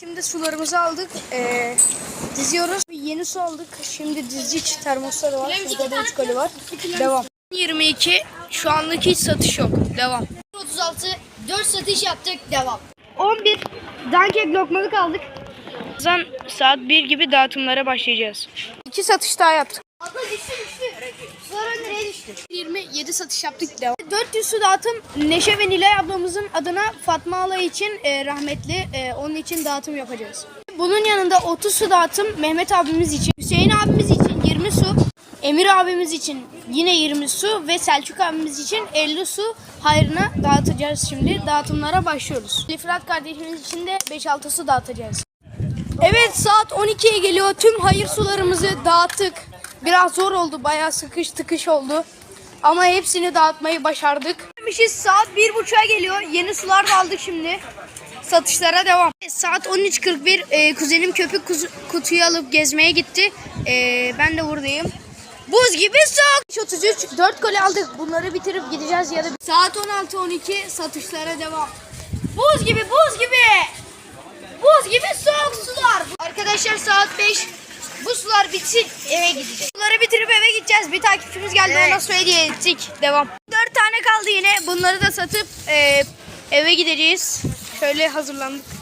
Şimdi sularımızı aldık. Ee, diziyoruz. Yeni su aldık. Şimdi dizici termosları var. Burada da 3 koli var. Devam. 22. Şu anlık hiç satış yok. Devam. 36 4 satış yaptık devam. 11. Dankek lokmalık aldık. Birazdan saat 1 gibi dağıtımlara başlayacağız. 2 satış daha yaptık. Abla düştü düştü. Sonra nereye düştü? 27 satış yaptık devam. 400 su dağıtım Neşe ve Nilay ablamızın adına Fatma Ala için e, rahmetli e, onun için dağıtım yapacağız. Bunun yanında 30 su dağıtım Mehmet abimiz için, Hüseyin abimiz için 20 su, Emir abimiz için yine 20 su ve Selçuk abimiz için 50 su hayrına dağıtacağız şimdi. Dağıtımlara başlıyoruz. Ali Fırat kardeşimiz için de 5-6 su dağıtacağız. Evet saat 12'ye geliyor. Tüm hayır sularımızı dağıttık. Biraz zor oldu. Bayağı sıkış tıkış oldu. Ama hepsini dağıtmayı başardık. Biz saat 1.30'a geliyor. Yeni sular da aldık şimdi. Satışlara devam. Saat 13.41. Ee, kuzenim köpük kutuyu alıp gezmeye gitti. Ee, ben de buradayım. Buz gibi soğuk. 33 4 koli aldık. Bunları bitirip gideceğiz ya da saat 16.12 satışlara devam. Buz gibi buz gibi. Buz gibi soğuk sular. Arkadaşlar saat 5. Bu sular bitsin eve gideceğiz. Suları bitirip eve gideceğiz. Bir takipçimiz geldi Evet. ona su hediye ettik. Devam. 4 tane kaldı yine. Bunları da satıp e, eve gideceğiz. Şöyle hazırlandık.